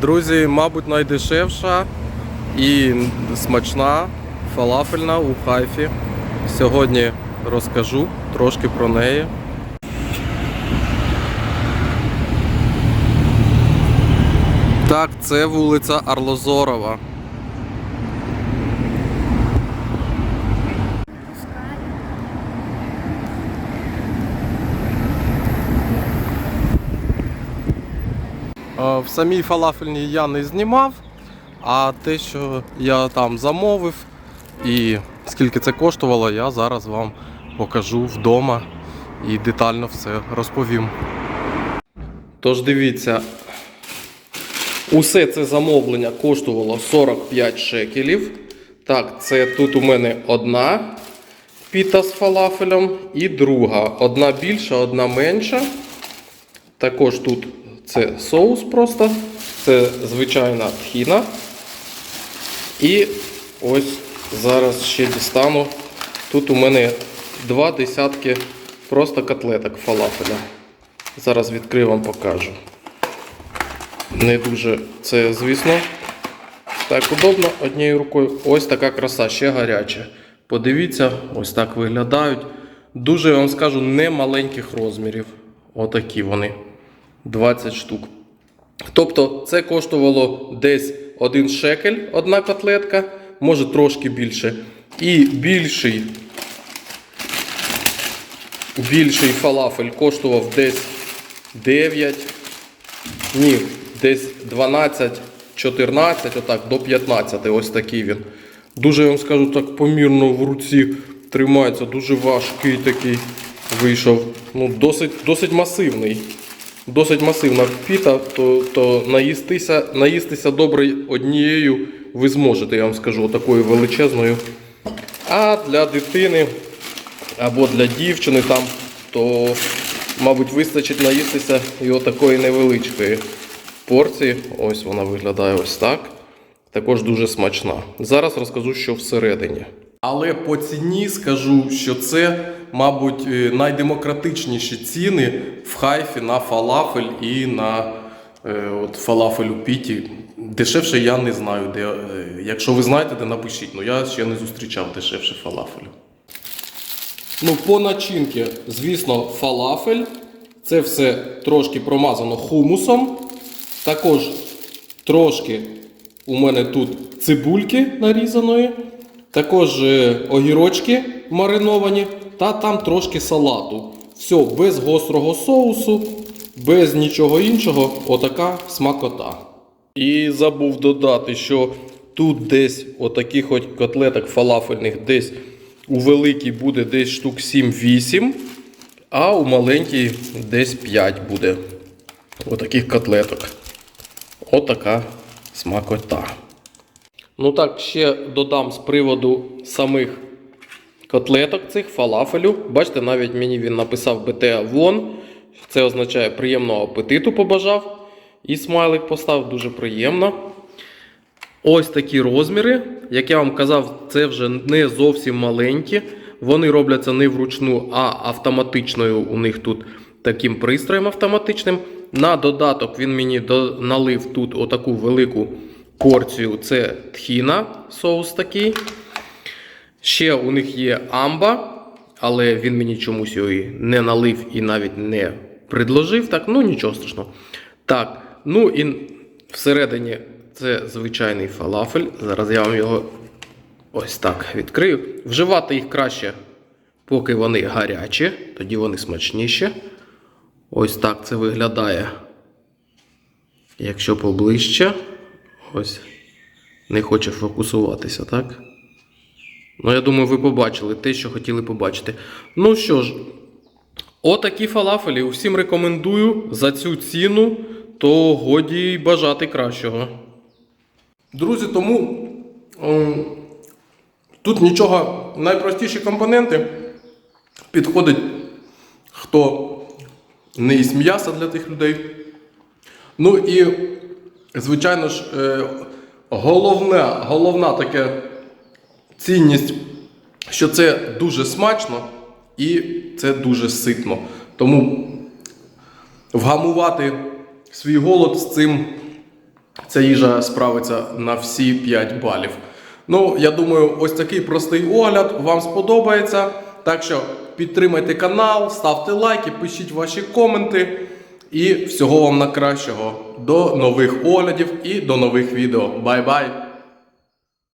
Друзі, мабуть, найдешевша і смачна фалафельна у хайфі. Сьогодні розкажу трошки про неї. Так, це вулиця Арлозорова. В самій фалафельній я не знімав, а те, що я там замовив і скільки це коштувало, я зараз вам покажу вдома і детально все розповім. Тож дивіться, усе це замовлення коштувало 45 шекелів. Так, це тут у мене одна піта з фалафелем і друга. Одна більша, одна менша. Також тут це соус просто, це звичайна тхіна. І ось зараз ще дістану. Тут у мене два десятки просто котлеток фалафеля. Зараз відкрию вам покажу. Не дуже це, звісно, так удобно однією рукою. Ось така краса, ще гаряча. Подивіться, ось так виглядають. Дуже я вам скажу, не маленьких розмірів. Отакі вони. 20 штук. Тобто це коштувало десь 1 шекель, одна котлетка, може трошки більше. І більший, більший фалафель коштував десь 9, ні, десь 12, 14, отак, до 15. Ось такий він. Дуже, я вам скажу, так помірно в руці тримається, дуже важкий такий вийшов. Ну, досить, досить масивний досить масивна піта, то, то наїстися, наїстися добре однією ви зможете, я вам скажу, такою величезною. А для дитини або для дівчини там, то, мабуть, вистачить наїстися і отакої невеличкої порції. Ось вона виглядає ось так. Також дуже смачна. Зараз розкажу, що всередині. Але по ціні скажу, що це, мабуть, е, найдемократичніші ціни в хайфі на фалафель і на е, от, фалафель у піті. Дешевше я не знаю, де. е, якщо ви знаєте, де напишіть. Ну я ще не зустрічав дешевше фалафелю. Ну, по начинки, звісно, фалафель. Це все трошки промазано хумусом. Також трошки у мене тут цибульки нарізаної. Також е, огірочки мариновані та там трошки салату. Все, без гострого соусу, без нічого іншого. Отака смакота. І забув додати, що тут десь отаких от котлеток фалафельних десь у великій буде десь штук 7-8, а у маленькій десь 5 буде. Отаких котлеток. Отака смакота. Ну так, ще додам з приводу самих котлеток цих фалафелю. Бачите, навіть мені він написав БТ вон. Це означає приємного апетиту побажав. І смайлик поставив дуже приємно. Ось такі розміри. Як я вам казав, це вже не зовсім маленькі. Вони робляться не вручну, а автоматичною. У них тут таким пристроєм автоматичним. На додаток він мені налив тут отаку велику порцію. Це тхіна, соус такий. Ще у них є амба, але він мені чомусь її не налив і навіть не предложив. Так, ну нічого страшного. Так, ну і всередині це звичайний фалафель. Зараз я вам його ось так відкрию. Вживати їх краще, поки вони гарячі, тоді вони смачніші. Ось так це виглядає. Якщо поближче, ось не хоче фокусуватися, так? Ну, я думаю, ви побачили те, що хотіли побачити. Ну що ж, отакі фалафелі усім рекомендую за цю ціну, то годі бажати кращого. Друзі, тому ем, тут нічого, найпростіші компоненти підходить, хто не їсть м'яса для тих людей. Ну і, звичайно ж, е, головне, головна таке цінність, що це дуже смачно і це дуже ситно. Тому вгамувати свій голод з цим ця їжа справиться на всі 5 балів. Ну, я думаю, ось такий простий огляд вам сподобається. Так що підтримайте канал, ставте лайки, пишіть ваші коменти. І всього вам найкращого. До нових оглядів і до нових відео. Бай-бай!